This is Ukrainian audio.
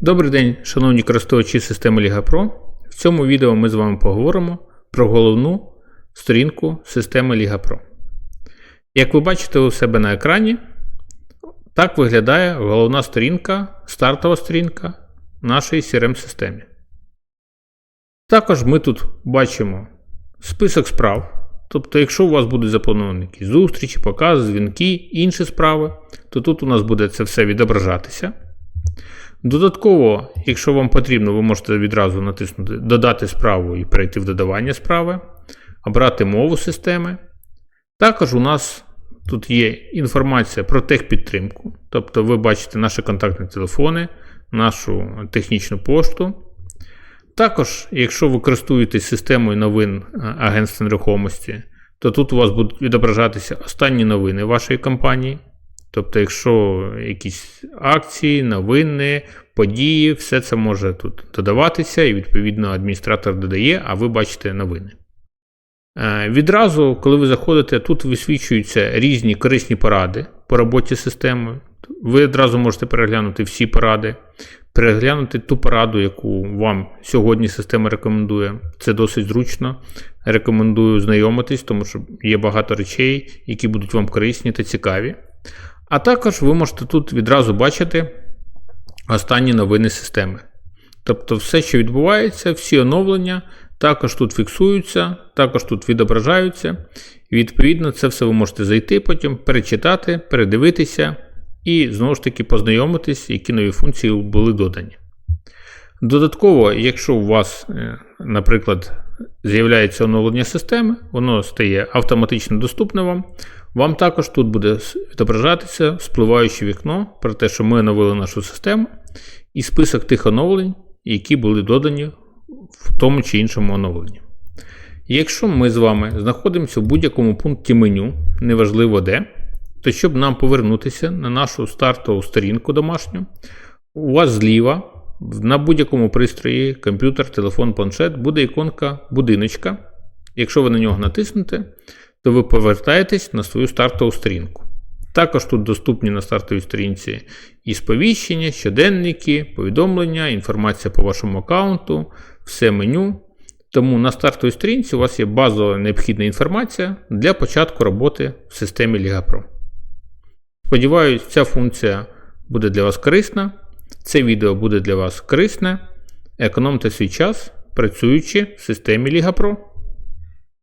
Добрий день, шановні користувачі системи Liga Pro. В цьому відео ми з вами поговоримо про головну сторінку системи Liga Pro. Як ви бачите у себе на екрані, так виглядає головна сторінка, стартова сторінка нашої CRM-системі. Також ми тут бачимо список справ. Тобто, якщо у вас будуть заплановані якісь зустрічі, покази, дзвінки, інші справи, то тут у нас буде це все відображатися. Додатково, якщо вам потрібно, ви можете відразу натиснути Додати справу і перейти в додавання справи, обрати мову системи. Також у нас тут є інформація про техпідтримку, тобто ви бачите наші контактні телефони, нашу технічну пошту. Також, якщо ви користуєтесь системою новин е, Агентства нерухомості, то тут у вас будуть відображатися останні новини вашої компанії. Тобто, якщо якісь акції, новини, події, все це може тут додаватися, і відповідно адміністратор додає, а ви бачите новини. Е, Відразу, коли ви заходите, тут висвічуються різні корисні поради по роботі з системою. Ви одразу можете переглянути всі поради, переглянути ту пораду, яку вам сьогодні система рекомендує. Це досить зручно. Рекомендую знайомитись, тому що є багато речей, які будуть вам корисні та цікаві. А також ви можете тут відразу бачити останні новини системи. Тобто, все, що відбувається, всі оновлення, також тут фіксуються, також тут відображаються. І відповідно, це все ви можете зайти, потім перечитати, передивитися і знову ж таки познайомитись, які нові функції були додані. Додатково, якщо у вас, е, наприклад, з'являється оновлення системи, воно стає автоматично доступне вам. Вам також тут буде відображатися вспливаюче вікно про те, що ми оновили нашу систему, і список тих оновлень, які були додані в тому чи іншому оновленні. Якщо ми з вами знаходимося в будь-якому пункті меню, неважливо де, то щоб нам повернутися на нашу стартову сторінку домашню, у вас зліва на будь-якому пристрої, комп'ютер, телефон, планшет, буде іконка будиночка. Якщо ви на нього натиснете, то ви повертаєтесь на свою стартову сторінку. Також тут доступні на стартовій сторінці і сповіщення, щоденники, повідомлення, інформація по вашому аккаунту, все меню. Тому на стартовій сторінці у вас є базова необхідна інформація для початку роботи в системі Liga Pro. Сподіваюсь, ця функція буде для вас корисна. Це відео буде для вас корисне. Економте свій час, працюючи в системі Pro.